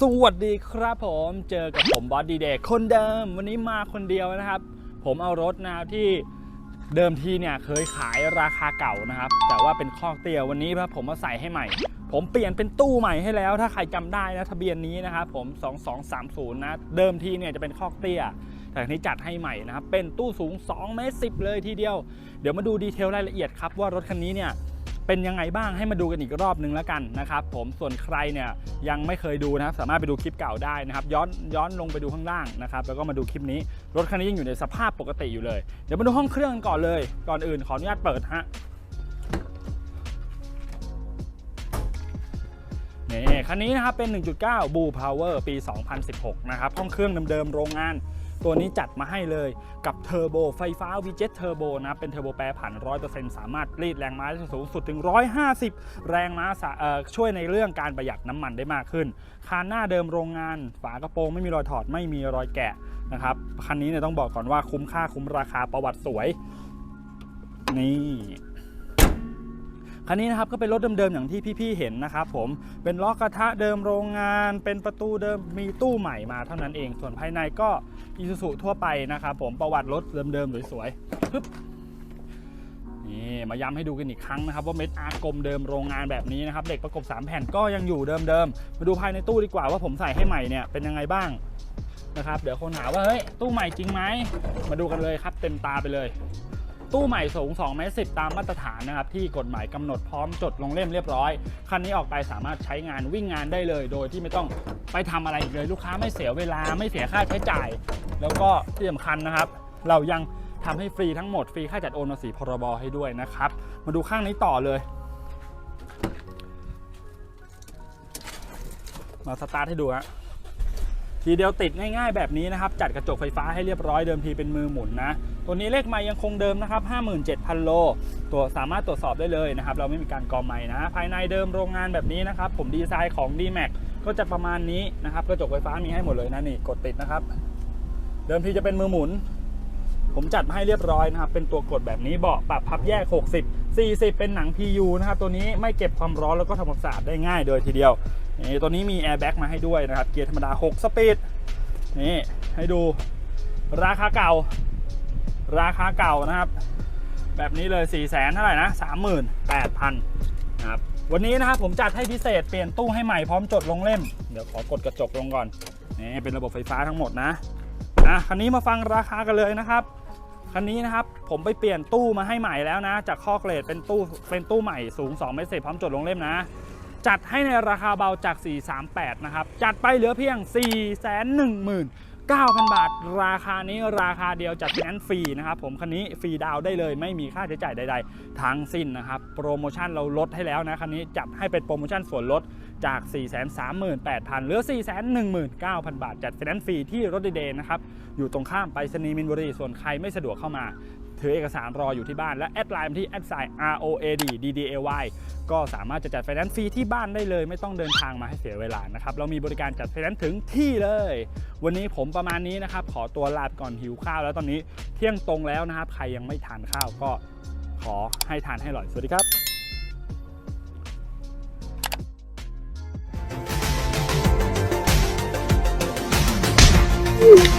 สวัสดีครับผมเจอกับผมบอสดีเดย์คนเดิมวันนี้มาคนเดียวนะครับ ผมเอารถนะที่เดิมทีเนี่ยเคยขายราคาเก่านะครับ แต่ว่าเป็นคอกเตียวันนี้ครับผมมาใส่ให้ใหม่ ผมเปลี่ยนเป็นตู้ใหม่ให้แล้ว ถ้าใครจำได้นะทะเบียนนี้นะครับผม 2230 นะ เดิมทีเนี่ยจะเป็นคอกเตี้ยแต่ทีนี้จัดให้ใหม่นะครับเป็นตู้สูง2เมตร10 เลยทีเดียว เดี๋ยวมาดูดีเทลรายละเอียดครับว่ารถคันนี้เนี่ย เป็นยังไงบ้างให้มาดูกันอีกรอบนึงแล้วกันนะครับผมส่วนใครเนี่ยยังไม่เคยดูนะครับสามารถไปดูคลิปเก่าได้นะครับย้อนย้อนลงไปดูข้างล่างนะครับแล้วก็มาดูคลิปนี้รถคันนี้ยังอยู่ในสภาพปกติอยู่เลย เดี๋ยวมาดูห้องเครื่องกันก่อนเลย ก่อนอื่นขออนุญาตเปิดฮะนี่คันนี้นะครับเป็น 1.9 Blue Power ปี 2016 นะครับ ห้องเครื่องเดิมๆ โรงงาน ตัวนี้จัดมาให้เลยกับเทอร์โบไฟฟ้า V7 เทอร์โบนะเป็นเทอร์โบแปรผัน 100%สามารถรีดแรงม้าได้สูงสุดถึง 150 แรงม้าสะเอ่อช่วยในเรื่องการประหยัดน้ำมันได้มากขึ้น คานหน้าเดิมโรงงาน ฝากระโปรงไม่มีรอยถอดไม่มีรอยแกะนะครับคันนี้เนี่ยต้องบอกก่อนว่าคุ้มค่าคุ้มราคาประวัติสวย นี่ คันนี้นะครับก็เป็นรถเดิมๆอย่างที่พี่ๆเห็นนะครับผมเป็นล้อกระทะเดิมโรงงาน เป็นประตูเดิมมีตู้ใหม่มาเท่านั้นเอง ส่วนภายในก็อีซูซุทั่วไปนะครับผมประวัติรถเดิมๆสวยๆปึ๊บนี่มาย้ำให้ดูกันอีกครั้งนะครับ ว่าเม็ดอาร์กลมเดิมโรงงานแบบนี้นะครับเหล็กประกบ 3 แผ่นก็ยังอยู่เดิมๆมาดูภายในตู้ดีกว่าว่าผมใส่ให้ใหม่เนี่ยเป็นยังไงบ้างนะครับเดี๋ยวคนหาว่าเฮ้ยตู้ใหม่จริงไหมมาดูกันเลยครับเต็มตาไปเลย ตู้ใหม่สูง2เมตร10 ตามมาตรฐานนะครับที่กฎหมายกำหนดพร้อมจดลงเล่มเรียบร้อย คันนี้ออกไปสามารถใช้งานวิ่งงานได้เลย โดยที่ไม่ต้องไปทำอะไรอีกเลยลูกค้าไม่เสียเวลาไม่เสียค่าใช้จ่าย แล้วก็ที่สำคัญนะครับ เรายังทำให้ฟรีทั้งหมดฟรีค่าจัดโอนภาษีพรบให้ด้วยนะครับ มาดูข้างนี้ต่อเลย มาสตาร์ทให้ดูฮะทีเดียวติดง่ายๆแบบนี้นะครับ จัดกระจกไฟฟ้าให้เรียบร้อยเดิมทีเป็นมือหมุนนะ ตัวนี้เลขไม้ยังคงเดิมนะครับ 57,000 โล ตัวสามารถตรวจสอบได้เลยนะครับ เราไม่มีการกรอไม้นะ ภายในเดิมโรงงานแบบนี้นะครับ ผมดีไซน์ของ d m a x ก็จะประมาณนี้นะครับ กระจกไฟฟ้ามีให้หมดเลยนะนี่ กดติดนะครับ เดิมทีจะเป็นมือหมุน ผมจัดมาให้เรียบร้อยนะครับ เป็นตัวกดแบบนี้เบาะปรับพับแยก 60 40 เป็นหนัง PU นะครับ ตัวนี้ไม่เก็บความร้อนแล้วก็ทำความสะอาดได้ง่ายเลยทีเดียว นี่ตัวนี้มีแอร์แบ็กมาให้ด้วยนะครับ เกียร์ธรรมดา 6 สปีด นี่ให้ดูราคาเก่า ราคาเก่านะครับ แบบนี้เลย 4 0 0แสนเท่าไหร่นะ 38,000นะครับวันนี้นะครับผมจัดให้พิเศษเปลี่ยนตู้ให้ใหม่พร้อมจดลงเล่ม เดี๋ยวขอกดกระจกลงก่อนนี่เป็นระบบไฟฟ้าทั้งหมดนะอะคันนี้มาฟังราคากันเลยนะครับคันนี้นะครับผมไปเปลี่ยนตู้มาให้ใหม่แล้วนะ จากข้อเกรดเป็นตู้เป็นตู้ใหม่สูง2เมตรเศษพร้อมจดลงเล่มนะจัดให้ในราคาเบาจาก 438 นะครับ จัดไปเหลือเพียง 9,000 บาท ราคานี้ราคาเดียวจัดแนนซ์ฟรีนะครับผมคันนี้ฟรีดาวได้เลย ไม่มีค่าใช้จ่ายใด ๆ ทั้งสิ้นนะครับ โปรโมชั่นเราลดให้แล้วนะคันนี้จัดให้เป็นโปรโมชั่นส่วนลดจาก 438,000เหลือ 419,000 บาท จัดแนนซ์ฟรีที่รถดีเดย์นะครับอยู่ตรงข้ามไปสนีมินบุรีส่วนใครไม่สะดวกเข้ามา ถือเอกสารรออยู่ที่บ้านและแอดไลน์มาที่แอดไซน์ R O A D D D A Y ก็สามารถจะจัดไฟแนนซ์ฟรีที่บ้านได้เลย ไม่ต้องเดินทางมาให้เสียเวลานะครับเรามีบริการจัดไฟแนนซ์ถึงที่เลย วันนี้ผมประมาณนี้นะครับ ขอตัวลาก่อนหิวข้าวแล้วตอนนี้เที่ยงตรงแล้วนะครับ ใครยังไม่ทานข้าวก็ขอให้ทานให้อร่อย สวัสดีครับ Ooh.